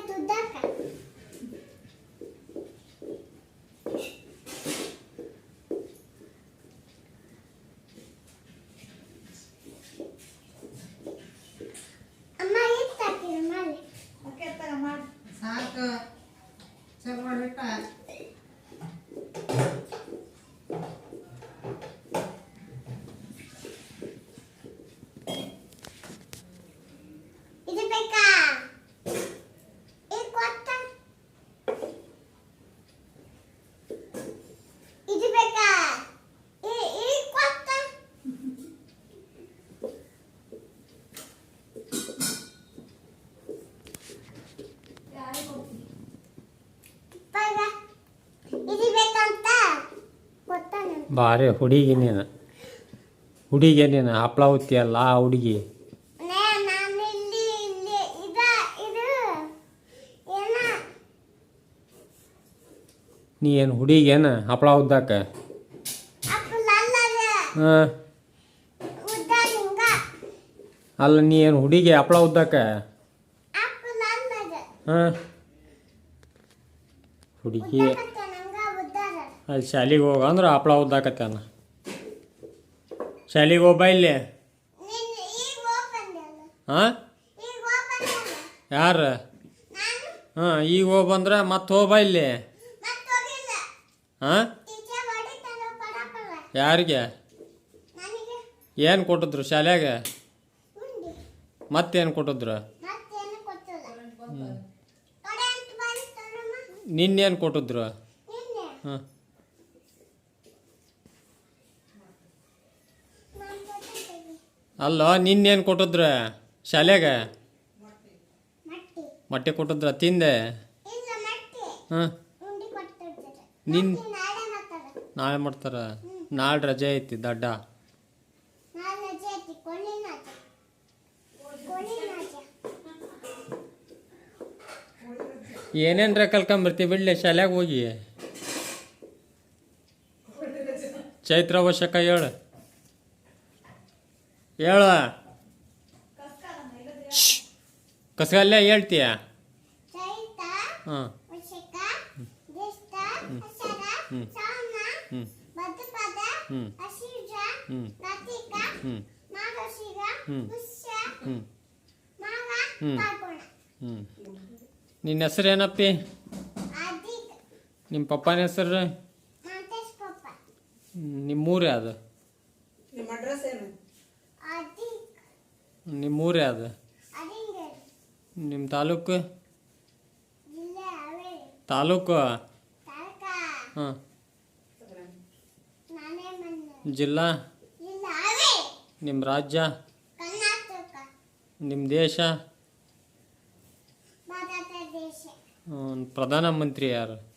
туда, как ಭಾರಿ ಹುಡುಗಿ ನೀನು ಹುಡುಗಿ. ನೀನು ಹಪ್ಪಳ ಉತ್ತಿಯಲ್ಲ ಆ ಹುಡುಗಿ ನೇ ಏನ? ನೀ ಏನು ಹುಡುಗಿ ಏನು ಹಪ್ಳ ಉದ್ದಾಕ ಹಾಂ ಅಲ್ಲ ನೀ ಏನು ಹುಡುಗಿ ಹಪ್ಳ ಉದ್ದಾಕ ಹಾಂ ಹುಡುಗಿ ಅಲ್ಲಿ ಶಾಲೆಗೆ ಹೋಗ ಅಂದ್ರೆ ಹಪ್ಳ ಓದಾಕತ್ತಾನ ಶಾಲೆಗೆ ಹೋಗ್ಬಾ ಇಲ್ಲಿ. ಹಾಂ ಯಾರು? ಹಾಂ ಈಗ ಹೋಗಿ ಬಂದ್ರೆ ಮತ್ತೆ ಹೋಗ್ಬಾ ಇಲ್ಲಿ. ಹಾಂ ಯಾರಿಗೆ? ಏನು ಕೊಟ್ಟಿದ್ರು ಶಾಲೆಗೆ ಮತ್ತೇನು ಕೊಟ್ಟಿದ್ರು? ನಿನ್ನೇನು ಕೊಟ್ಟಿದ್ರು? ಹಾಂ ನಾನು ಕೊಟ್ಟಿದ್ದೀನಿ ಅಲ್ಲ ನಿನ್ನೇನು ಕೊಟ್ಟಿದ್ರೆ? ಶಾಲೆಗೆ ಮಟ್ಟಿ ಕೊಟ್ಟಿದ್ರ, ತಿಂದೆ. ಹಾಂ. ನಿನ್ ನಾಳೆ ಮಾಡ್ತಾರ? ನಾಳೆ ರಜೆ ಐತಿ, ದಡ್ಡ. ಏನೇನ್ರ ಕಲ್ಕೊಂಬರ್ತಿ ಬಿಡ್ಲಿ ಶಾಲೆಗೆ ಹೋಗಿ? ಚೈತ್ರ ಅವಶ್ಯಕ ಹೇಳು. ಹೇಳ. ಕಸಗಲ್ಲೇ ಹೇಳ್ತೀಯ? ಹಾಂ ನಿನ್ನ ಹೆಸರು ಏನಪ್ಪಿ? ನಿಮ್ಮ ಪಪ್ಪನ ಹೆಸರು? ನಿಮ್ಮೂರೇ ಅದು. ನಿಮ್ಮ ಅಡ್ರೆಸ್ ಏನು? ನಿಮ್ಮೂರು ಯಾವುದು ಅರಿಂಗಲ್ ನಿಮ್ಮ ತಾಲೂಕು? ತಾಲೂಕು? ಹಾಂ. ಜಿಲ್ಲಾ? ನಿಮ್ಮ ರಾಜ್ಯ? ನಿಮ್ಮ ದೇಶ? ಪ್ರಧಾನಮಂತ್ರಿ ಯಾರು?